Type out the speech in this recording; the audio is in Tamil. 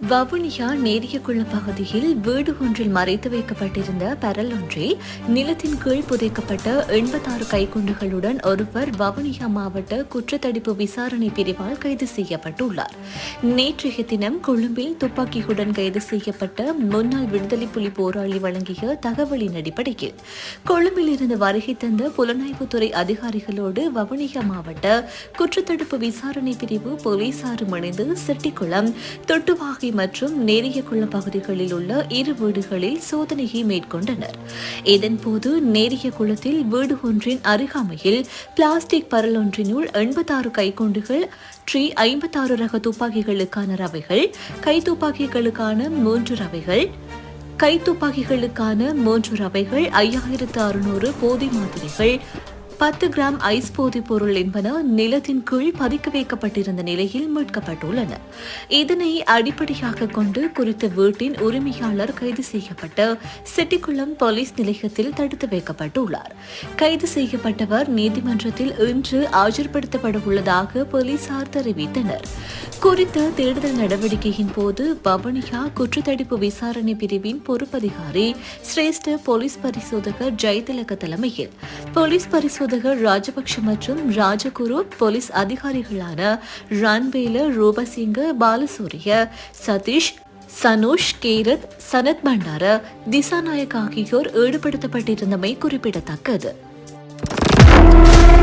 வவுனியா நேரியக்குள்ள பகுதியில் வீடு ஒன்றில் மறைத்து வைக்கப்பட்டிருந்த பரல் ஒன்றை நிலத்தின் கீழ் புதைக்கப்பட்ட எண்பத்தாறு கைக்குண்டுகளுடன் ஒருவர் வவுனியா மாவட்ட குற்றத்தடுப்பு விசாரணை பிரிவால் கைது செய்யப்பட்டுள்ளார். நேற்றைய தினம் கொழும்பில் துப்பாக்கியுடன் கைது செய்யப்பட்ட முன்னாள் விடுதலை புலி போராளி வழங்கிய தகவலின் அடிப்படையில் கொழும்பில் இருந்து வருகை தந்த புலனாய்வுத்துறை அதிகாரிகளோடு வவுனியா மாவட்ட குற்றத்தடுப்பு விசாரணை பிரிவு போலீசாரும் இணைந்து செட்டிக்குளம் தொட்டுவாகி மற்றும் நேரியகுளம் பகுதிகளில் உள்ள இரு வீடுகளில் சோதனையை மேற்கொண்டனர். இதன்போது நேரியகுளத்தில் வீடு ஒன்றின் அருகாமையில் பிளாஸ்டிக் பரல் ஒன்றினுள் எண்பத்தாறு கைக்குண்டுகள் ட்ரீ ஐம்பத்தாறு ரக துப்பாக்கிகளுக்கான ரவைகள் கைத்துப்பாக்கிகளுக்கான மூன்று ரவைகள் கைத்துப்பாக்கிகளுக்கான மூன்று ரவைகள் ஐயாயிரத்து அறுநூறு போதை மாதிரிகள் பத்து கிராம் ஐஸ் போதைப் பொருள் என்பன நிலத்தின் கீழ் பதுக்கி வைக்கப்பட்டிருந்த நிலையில் மீட்கப்பட்டுள்ளன. இதனை அடிப்படையாக கொண்டு குறித்த வீட்டின் உரிமையாளர் கைது செய்யப்பட்டு செட்டிக்குளம் போலீஸ் நிலையத்தில் தடுத்து வைக்கப்பட்டுள்ளார். கைது செய்யப்பட்டவர் நீதிமன்றத்தில் இன்று ஆஜர்படுத்தப்பட உள்ளதாக போலீசார் தெரிவித்தனர். குறித்த தேடுதல் நடவடிக்கையின் போது பவனியா குற்றத்தடுப்பு விசாரணை பிரிவின் பொறுப்பதிகாரி சிரேஷ்ட போலீஸ் பரிசோதகர் ஜெயதிலக தலைமையில். போலீஸ் பரிசோதகர் ராஜபக்ஷ மற்றும் ராஜகுரு போலீஸ் அதிகாரிகளான ரன்வேல ரூபசிங்க பாலசூரிய சதீஷ் சனுஷ் கேரத் சனத் பண்டார திசாநாயக் ஆகியோர் ஈடுபடுத்தப்பட்டிருந்தமை குறிப்பிடத்தக்கது.